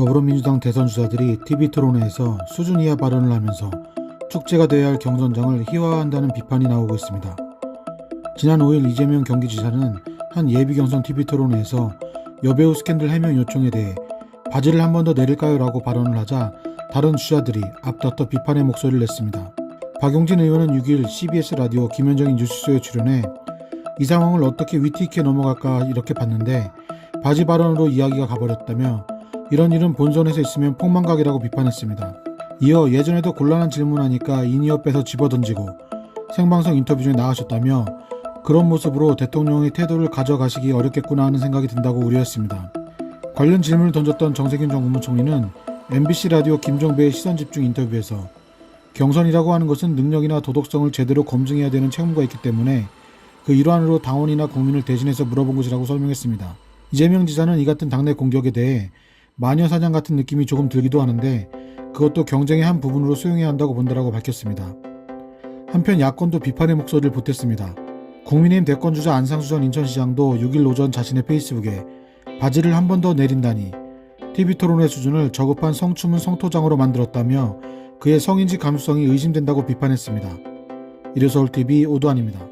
더불어민주당 대선 주자들이 TV 토론회에서 수준 이하 발언을 하면서 축제가 되어야 할 경선장을 희화화한다는 비판이 나오고 있습니다. 지난 5일 이재명 경기지사는 한 예비 경선 TV 토론회에서 여배우 스캔들 해명 요청에 대해 바지를 한 번 더 내릴까요? 라고 발언을 하자 다른 주자들이 앞다퉈 비판의 목소리를 냈습니다. 박용진 의원은 6일 CBS 라디오 김현정의 뉴스쇼에 출연해 이 상황을 어떻게 위트 있게 넘어갈까 이렇게 봤는데 바지 발언으로 이야기가 가버렸다며 이런 일은 본선에서 있으면 폭망각이라고 비판했습니다. 이어 예전에도 곤란한 질문하니까 인이어 빼서 집어던지고 생방송 인터뷰 중에 나가셨다며 그런 모습으로 대통령의 태도를 가져가시기 어렵겠구나 하는 생각이 든다고 우려했습니다. 관련 질문을 던졌던 정세균 전 국무총리는 MBC 라디오 김종배의 시선 집중 인터뷰에서 경선이라고 하는 것은 능력이나 도덕성을 제대로 검증해야 되는 책무가 있기 때문에 그 일환으로 당원이나 국민을 대신해서 물어본 것이라고 설명했습니다. 이재명 지사는 이 같은 당내 공격에 대해 마녀 사냥 같은 느낌이 조금 들기도 하는데 그것도 경쟁의 한 부분으로 수용해야 한다고 본다라고 밝혔습니다. 한편 야권도 비판의 목소리를 보탰습니다. 국민의힘 대권주자 안상수 전 인천시장도 6일 오전 자신의 페이스북에 바지를 한 번 더 내린다니 TV 토론회 수준을 저급한 성추문 성토장으로 만들었다며 그의 성인지 감수성이 의심된다고 비판했습니다. 이래서울 TV 오도환입니다.